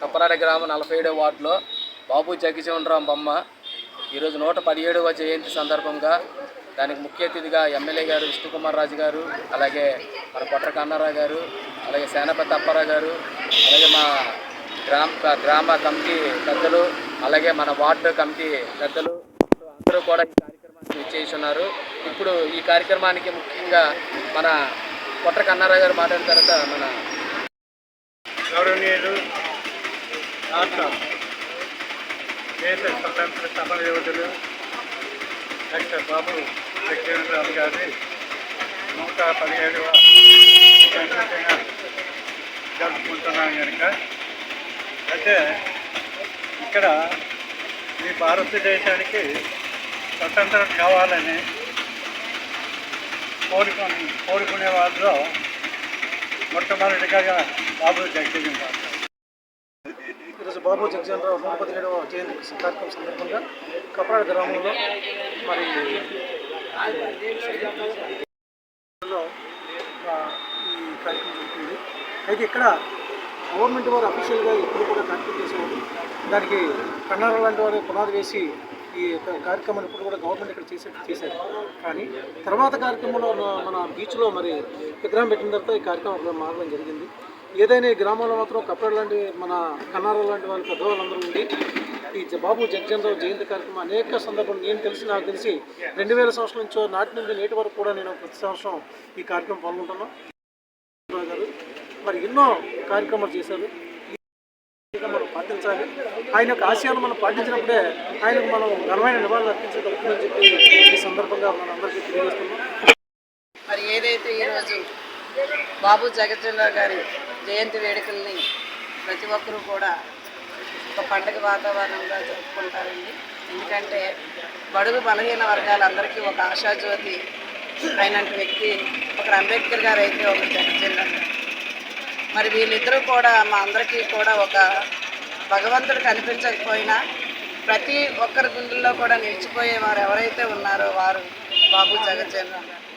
కప్పరాడ గ్రామ నలభై ఏడవ వార్డులో బాబు జగజీవనరాం బొమ్మ. ఈరోజు నూట పదిహేడవ జయంతి సందర్భంగా దానికి ముఖ్య అతిథిగా ఎమ్మెల్యే గారు విష్ణుకుమార్ రాజు గారు అలాగే మన కొట్ర కన్నారావు గారు అలాగే సేనపతి అప్పారావు గారు అలాగే మా గ్రామ గ్రామ కమిటీ పెద్దలు అలాగే మన వార్డు కమిటీ పెద్దలు అందరూ కూడా ఈ కార్యక్రమాన్ని చేస్తున్నారు ఇప్పుడు ఈ కార్యక్రమానికి ముఖ్యంగా మన కొట్ర కన్నారావు గారు మాట్లాడిన తర్వాత మన గౌరవనీయులు రాష్ట్ర దేశ స్వతంత్ర సమర యోధులు డాక్టర్ బాబు జగజీవనరావు గారి నూట పదిహేడవ జరుపుకుంటున్నాం కనుక అయితే ఇక్కడ ఈ భారతదేశానికి స్వతంత్రం కావాలని కోరుకొని కోరుకునే వాళ్ళలో మొట్టమొదటిగా బాబు జగజీవనరావు గారు. ఈరోజు బాబు జగజీవనరావు నూట పదిహేడవ జయంతి కార్యక్రమం సందర్భంగా కపరాడ గ్రామంలో మరి ప్రయత్నం ఆ, కార్యక్రమం అయితే ఇక్కడ గవర్నమెంట్ వారు అఫీషియల్గా ఎప్పుడు కూడా కార్యక్రమం చేసేవారు దానికి కన్నార లాంటి వారు పునాది వేసి ఈ కార్యక్రమాన్ని ఇప్పుడు కూడా గవర్నమెంట్ ఇక్కడ చేసే చేశారు. కానీ తర్వాత కార్యక్రమంలో మన- బీచ్లో మరి విగ్రహం పెట్టిన తర్వాత ఈ కార్యక్రమం మారడం జరిగింది. ఏదైనా గ్రామాల్లో మాత్రం కప్పడ లాంటి మన కన్నార లాంటి వాళ్ళ పెద్దవాళ్ళందరూ ఉండి ఈ బాబు జగజనరావు జయంతి కార్యక్రమం అనేక సందర్భాలు నేను తెలిసి నాకు తెలిసి రెండు వేల సంవత్సరం నుంచో నాటి నుండి నేటి వరకు కూడా నేను ప్రతి సంవత్సరం ఈ కార్యక్రమం పాల్గొంటున్నాను. మరి ఎన్నో కార్యక్రమాలు చేశారు. మనం పాటించాలి. ఆయన యొక్క ఆశయాలు మనం పాటించినప్పుడే ఆయనకు మనం ఘనమైన నివాళులు అర్పించగలుగుతుందని చెప్పి ఈ సందర్భంగా మనం అందరికీ తెలియజేస్తున్నాం. మరి ఏదైతే ఈరోజు బాబు జగజ్జనరావు గారి జయంతి వేడుకల్ని ప్రతి ఒక్కరూ కూడా ఒక పండగ వాతావరణంగా జరుపుకుంటారండి. ఎందుకంటే బడుగు బలహీన వర్గాలందరికీ ఒక ఆశాజ్యోతి అయినటువంటి వ్యక్తి ఒకరు అంబేద్కర్ గారు అయితే ఒక జగజ్జనరావు మరి వీళ్ళిద్దరూ కూడా మా అందరికీ కూడా ఒక భగవంతుడు కనిపించకపోయినా ప్రతి ఒక్కరి గుండెల్లో కూడా నిలిచిపోయే వారు ఎవరైతే ఉన్నారో వారు బాబు జగజ్జనరావు